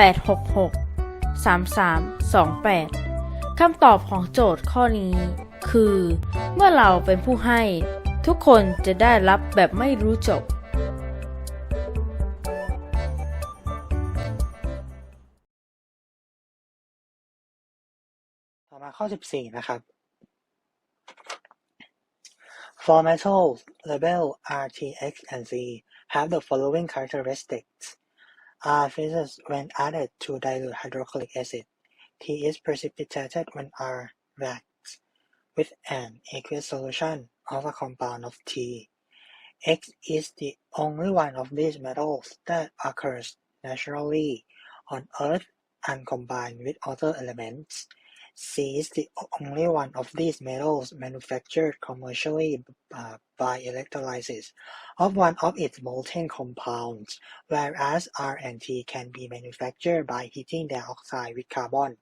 866 3328 คำตอบของโจทย์ข้อนี้ คือ เมื่อเราเป็นผู้ให้ ทุกคนจะได้รับแบบไม่รู้จบต่อมาข้อ 14 นะครับ For metals label R, T, X, and Z have the following characteristics. R fizzes when added to dilute hydrochloric acid. T is precipitated when R reacts with an aqueous solution of a compound of T. X is the only one of these metals that occurs naturally on Earth and combined with other elements. C is the only one of these metals manufactured commercially uh, by electrolysis of one of its molten compounds, whereas R and T can be manufactured by heating their oxide with carbon.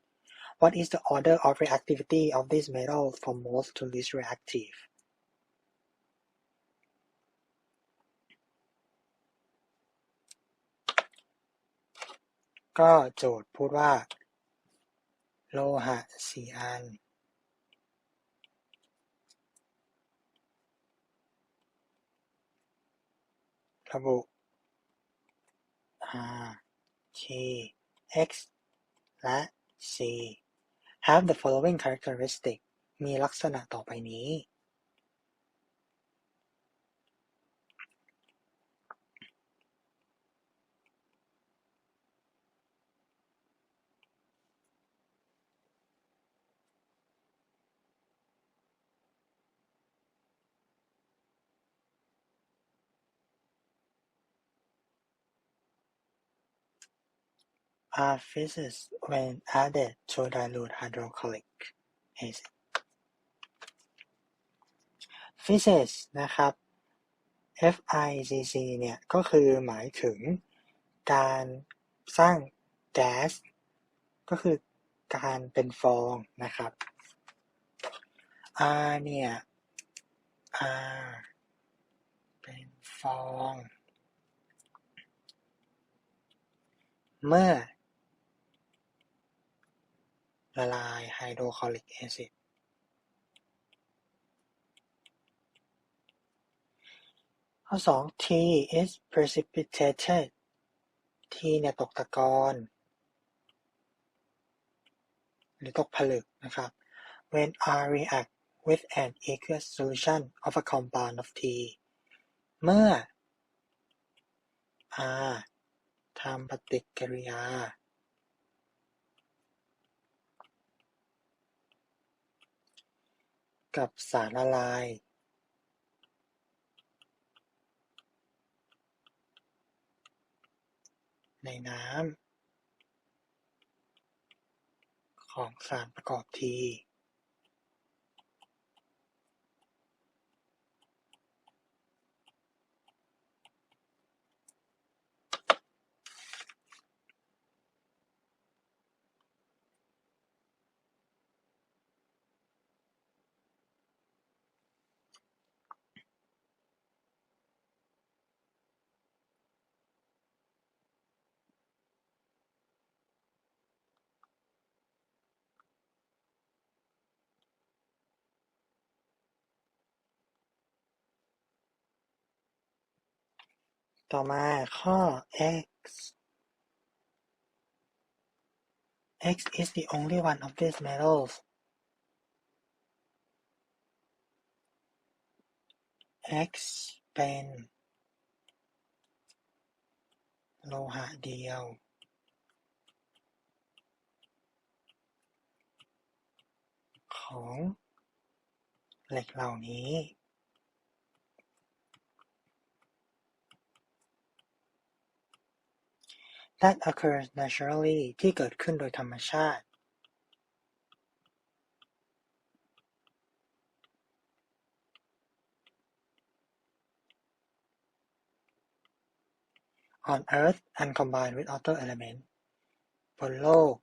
What is the order of reactivity of these metals from most to least reactive? ก็โจทย์พูดว่า โลหะ สี่อันระบุ R T X และ C have the following characteristic มีลักษณะต่อไปนี้ are fizzes when added to dilute hydrochloric acid. fizzes นะครับ FICC เนี่ย ก็คือหมายถึงการสร้างแก๊ส ก็คือการเป็นฟองนะครับ R เนี่ย R เป็นฟอง เมื่อ ละลายไฮโดรคลอริกแอซิดข้อสอง T is precipitated T เนี่ยตกตะกอนหรือตกผลึกนะครับ when R react with an aqueous solution of a compound of T เมื่อ R ทำปฏิกิริยา กับสารละลายในน้ำของสารประกอบที ต่อมาข้อ x x is the only one of these metals x เป็นโลหะเดียว ของเหล็กเหล่านี้ that occurs naturally ที่เกิดขึ้นโดยธรรมชาติ on Earth and combined with other elements บนโลก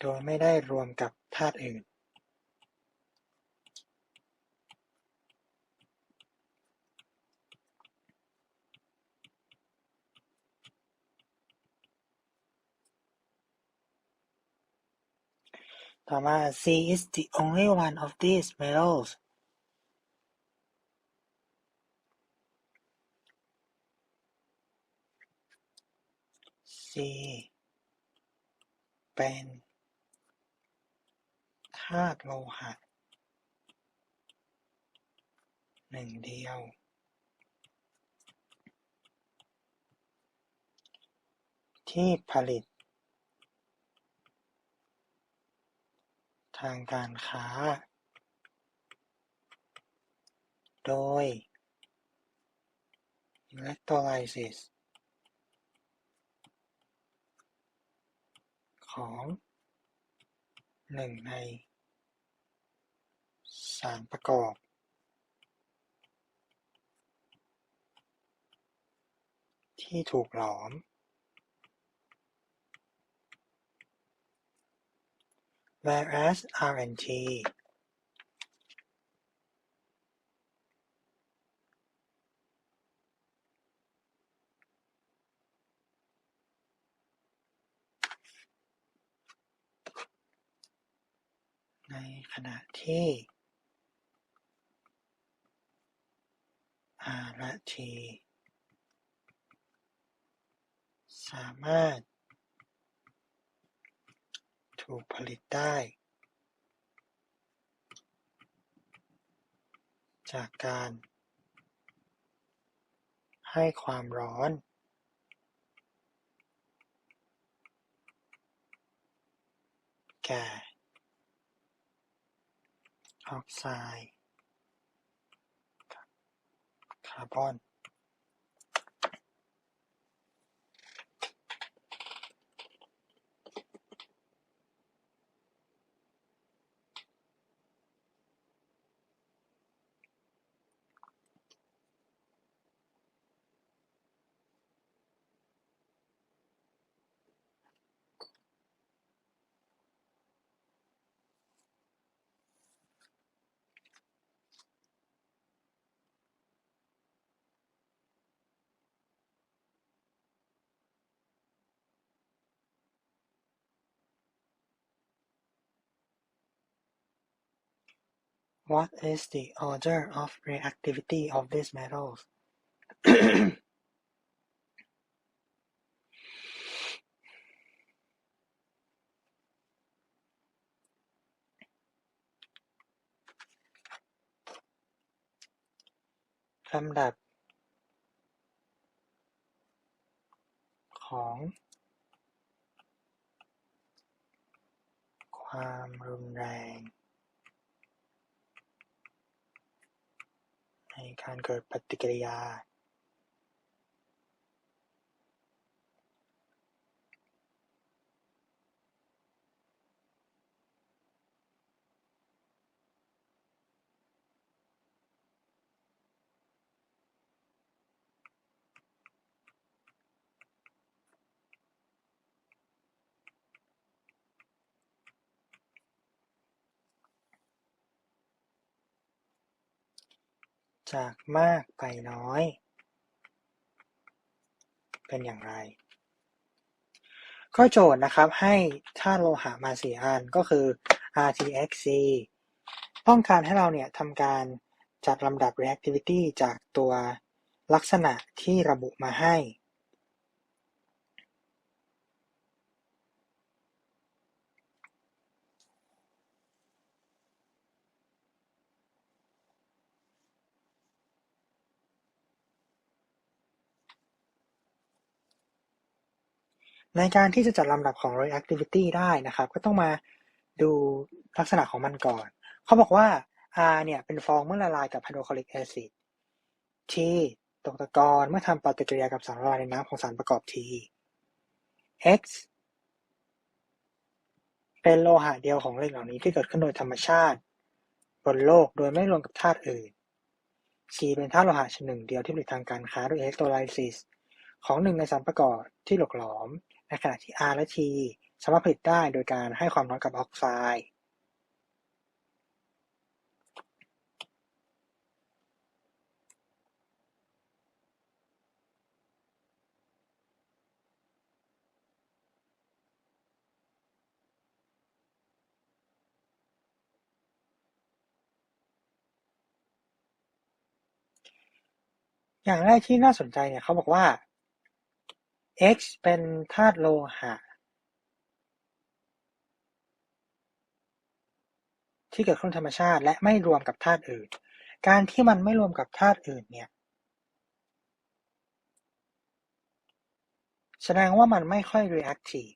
โดยไม่ได้รวมกับธาตุอื่น ต่อมา C is the only one of these metals C เป็นธาตุโลหะหนึ่งเดียว ที่ผลิต ทางการค้า โดย electrolysis ของหนึ่งในสารประกอบ ที่ถูกหลอม whereas RNT ในขณะที่ R และ T สามารถ ถูกผลิตได้จากการให้ความร้อน แก่ออกไซด์คาร์บอน What is the order of reactivity of these metals? ลำดับ ของ ความรุนแรง ในการเกิดปฏิกิริยา จากมากไปน้อย เป็นอย่างไร ข้อโจทย์นะครับให้ธาตุโลหะมาสี่อันก็คือ RTXC ต้องการให้เราเนี่ยทำการจัดลำดับ reactivity จากตัวลักษณะที่ระบุมาให้ ในการที่จะจัดลำดับของ reactivity ได้นะครับ ก็ต้องมาดูลักษณะของมันก่อน เขาบอกว่า R เนี่ยเป็นฟองเมื่อละลายกับไฮโดรคลอริกแอซิด T ตกตะกอนเมื่อทำปฏิกิริยากับสารละลายในน้ำของสารประกอบ T X เป็นโลหะเดียวของเหล็กเหล่านี้ที่เกิดขึ้นโดยธรรมชาติ บนโลกโดยไม่รวมกับธาตุอื่น C เป็นธาตุโลหะชนิดหนึ่งเดียวที่ผลิตทางการค้าด้วยเล็กโทรไลซิสของหนึ่งในสารประกอบที่หลวมหลอม ในขณะที่ R และ T สามารถผลิตได้โดยการให้ความร้อนกับออกไซด์อย่างแรกที่น่าสนใจเนี่ยเขาบอกว่า X เป็นธาตุโลหะที่เกิดขึ้นธรรมชาติ และไม่รวมกับธาตุอื่น การที่มันไม่รวมกับธาตุอื่นเนี่ยแสดงว่ามันไม่ค่อย reactive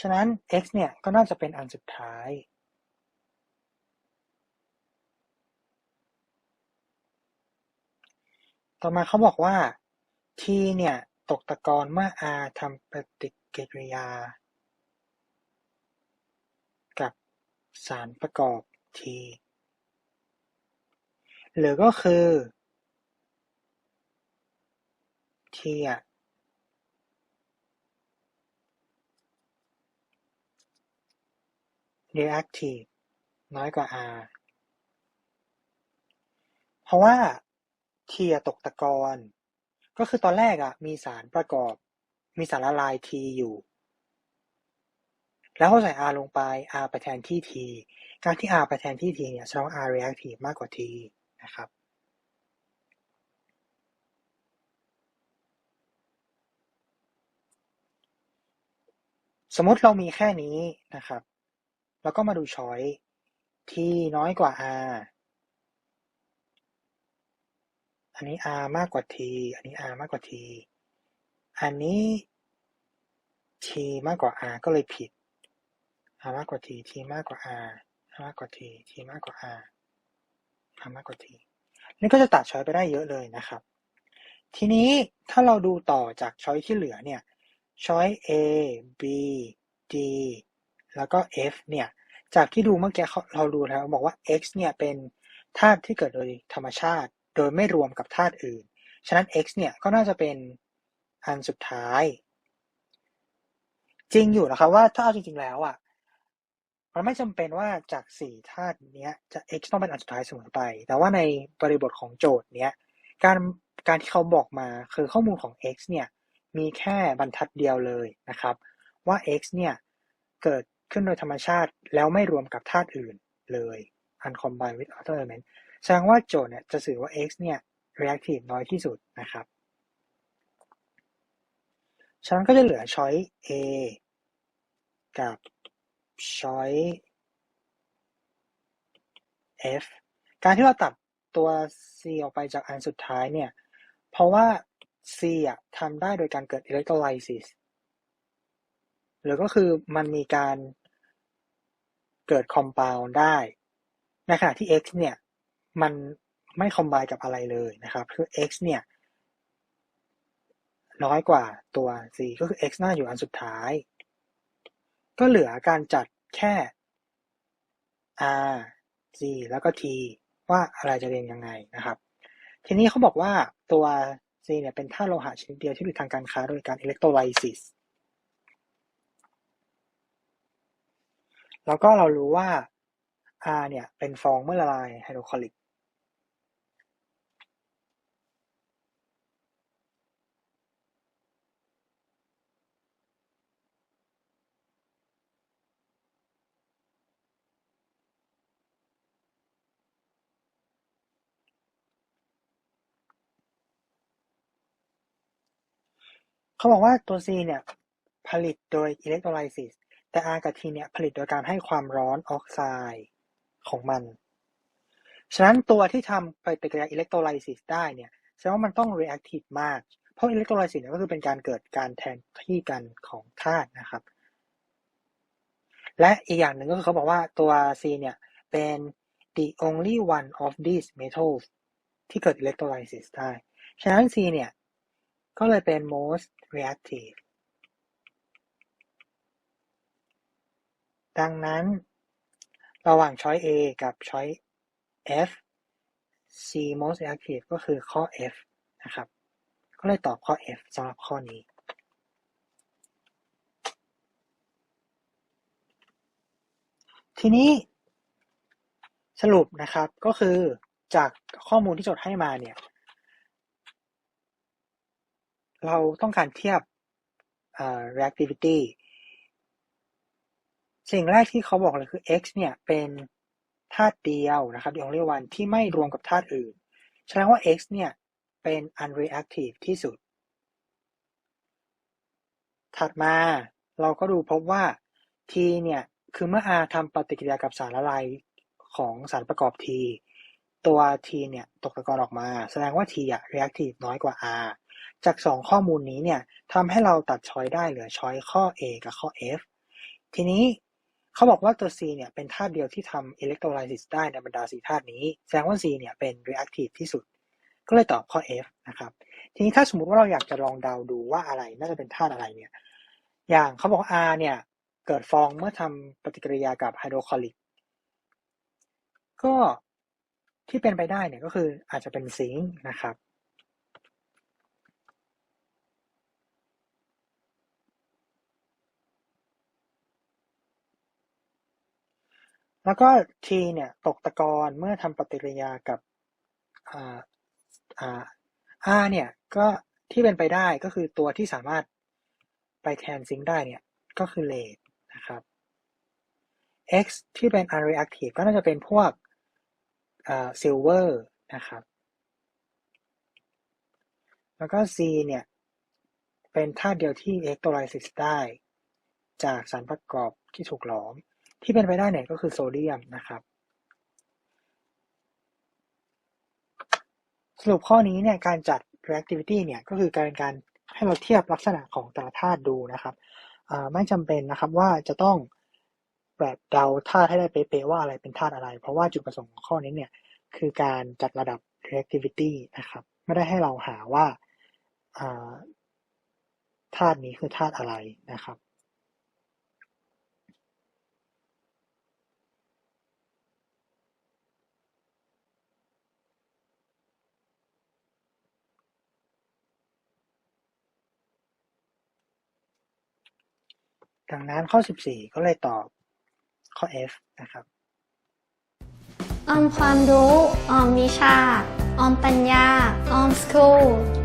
ฉะนั้น X เนี่ยก็น่าจะเป็นอันสุดท้าย ต่อมาเขาบอกว่า T เนี่ย ตกตะกอนเมื่อ R ทำปฏิกิริยา กับสารประกอบ T หรือก็คือ T อะ reactive น้อยกว่า R เพราะว่า T อะตกตะกอน ก็คือตอนแรกอะมีสารประกอบ มีสารละลาย T อยู่ แล้วพอใส่ R ลงไป R ไปแทนที่ T การที่ R ไปแทนที่ T เนี่ยแสดงว่า R reactive มากกว่า T นะครับสมมติเรามีแค่นี้นะครับ แล้วก็มาดูช้อย T น้อยกว่า R อันนี้ R มากกว่า T อันนี้ R มากกว่า T อันนี้ T มากกว่า R ก็เลยผิด R มากกว่า T T มากกว่า R R มากกว่า T T มากกว่า R R มากกว่า T นี่ก็จะตัดช้อยไปได้เยอะเลยนะครับ ทีนี้ถ้าเราดูต่อจากช้อยที่เหลือเนี่ยช้อย A B D แล้วก็ F เนี่ย จากที่ดูเมื่อกี้เราดูแล้วบอกว่า X เนี่ยเป็นธาตุที่เกิดโดยธรรมชาติ โดยไม่รวมกับธาตุอื่น ฉะนั้น X เนี่ยก็น่าจะเป็นอันสุดท้าย จริงอยู่นะครับว่าถ้าเอาจริงๆแล้วอะมันไม่จำเป็นว่าจากสี่ธาตุเนี้ยจะ x ต้องเป็นอันสุดท้ายเสมอไป แต่ว่าในบริบทของโจทย์เนี้ยการการที่เขาบอกมาคือข้อมูลของ x เนี่ยมีแค่บรรทัดเดียวเลยนะครับ ว่า x เนี่ยเกิดขึ้นโดยธรรมชาติแล้วไม่รวมกับธาตุอื่นเลย uncombined with other element แสดงว่าโจทย์เนี่ยจะสื่อว่า x เนี่ย reactive น้อยที่สุดนะครับฉะนั้นก็จะเหลือ choice A กับ choice F การที่เราตัดตัว C ออกไปจากอันสุดท้ายเนี่ย เพราะว่า C อะทำได้โดยการเกิด electrolysis หรือก็คือมันมีการเกิด compound ได้ ในขณะที่ X เนี่ย มันไม่ combine กับอะไรเลยนะครับ คือ X เนี่ยน้อยกว่าตัว C ก็คือ x น่าอยู่อันสุดท้าย ก็เหลือการจัดแค่ r g แล้วก็ t ว่าอะไรจะเรียงยังไงนะครับ ทีนี้เขาบอกว่าตัว c เนี่ยเป็นธาตุโลหะชนิดเดียวที่ผลิตทางการค้าโดยการอิเล็กโทรไลซิสแล้วก็เรารู้ว่า r เนี่ยเป็นฟองเมื่อละลายไฮโดรคลอริก เขาบอกว่าตัว C เนี่ยผลิตโดยอิเล็กโทรไลซิส แต่ R กับ T เนี่ยผลิตโดยการให้ความร้อนออกไซด์ของมัน ฉะนั้นตัวที่ทำปฏิกิริยาอิเล็กโทรไลซิสได้เนี่ยแสดงว่ามันต้อง reactive มาก เพราะอิเล็กโทรไลซิสเนี่ยก็คือเป็นการเกิดการแทนที่กันของธาตุนะครับ และอีกอย่างหนึ่งก็คือเขาบอกว่าตัว C เนี่ยเป็น the only one of these metals ที่เกิด electrolysis ได้ ฉะนั้น C เนี่ยก็เลยเป็น most reactive ดังนั้น ระหว่าง choice A กับ choice F C most reactive ก็คือข้อ F นะครับ ก็เลยตอบข้อ F สำหรับข้อนี้ทีนี้สรุปนะครับก็คือจากข้อมูลที่จดให้มาเนี่ย เราต้องการเทียบ reactivity สิ่งแรกที่เขาบอกเลยคือ x เนี่ยเป็นธาตุเดียวนะครับ the only one ที่ไม่รวมกับธาตุอื่น แสดงว่า x เนี่ยเป็น unreactive ที่สุด ถัดมาเราก็ดูพบว่า t เนี่ยคือเมื่อ r ทำปฏิกิริยากับสารละลายของสารประกอบ t ตัว t เนี่ยตกตะกอนออกมา แสดงว่า t อะ reactive น้อยกว่า r จากสองข้อมูลนี้เนี่ยทำให้เราตัดช้อยได้เหลือช้อยข้อ A กับข้อ F ทีนี้เขาบอกว่าตัว C เนี่ยเป็นธาตุเดียวที่ทำ electrolysis ได้ในบรรดาสีธาตุนี้ แสดงว่า C เนี่ยเป็น reactive ที่สุด ก็เลยตอบข้อ F นะครับ ทีนี้ถ้าสมมุติว่าเราอยากจะลองเดาดูว่าอะไรน่าจะเป็นธาตุอะไรเนี่ย อย่างเขาบอก R เนี่ยเกิดฟองเมื่อทำปฏิกิริยากับไฮโดรคลอริก ก็ที่เป็นไปได้เนี่ยก็คืออาจจะเป็นซิงค์นะครับ แล้วก็ T เนี่ยตกตะกอนเมื่อทำปฏิกิริยากับอ่าอ่า R เนี่ยก็ที่เป็นไปได้ก็คือตัวที่สามารถไปแทนซิงค์ได้เนี่ยก็คือเลดนะครับ X ที่เป็น unreactive ก็น่าจะเป็นพวกซิลเวอร์นะครับ แล้วก็ C เนี่ย เป็นธาตุเดียวที่ electrolysis ได้ จากสารประกอบที่ถูกหลอม ที่เป็นไปได้เนี่ยก็คือโซเดียมนะครับสรุปข้อนี้เนี่ยการจัด reactivity เนี่ยก็คือการการให้เราเทียบลักษณะของแต่ละธาตุดูนะครับไม่จำเป็นนะครับว่าจะต้องแบบเดาธาตุให้ได้เป๊ะๆว่าอะไรเป็นธาตุอะไร เพราะว่าจุดประสงค์ของข้อนี้เนี่ยคือการจัดระดับ reactivity นะครับ ไม่ได้ให้เราหาว่าธาตุนี้คือธาตุอะไรนะครับ ดังนั้นข้อ 14 ก็เลยตอบข้อ F นะครับ ออมความรู้ ออมวิชา ออมปัญญา ออมสคูล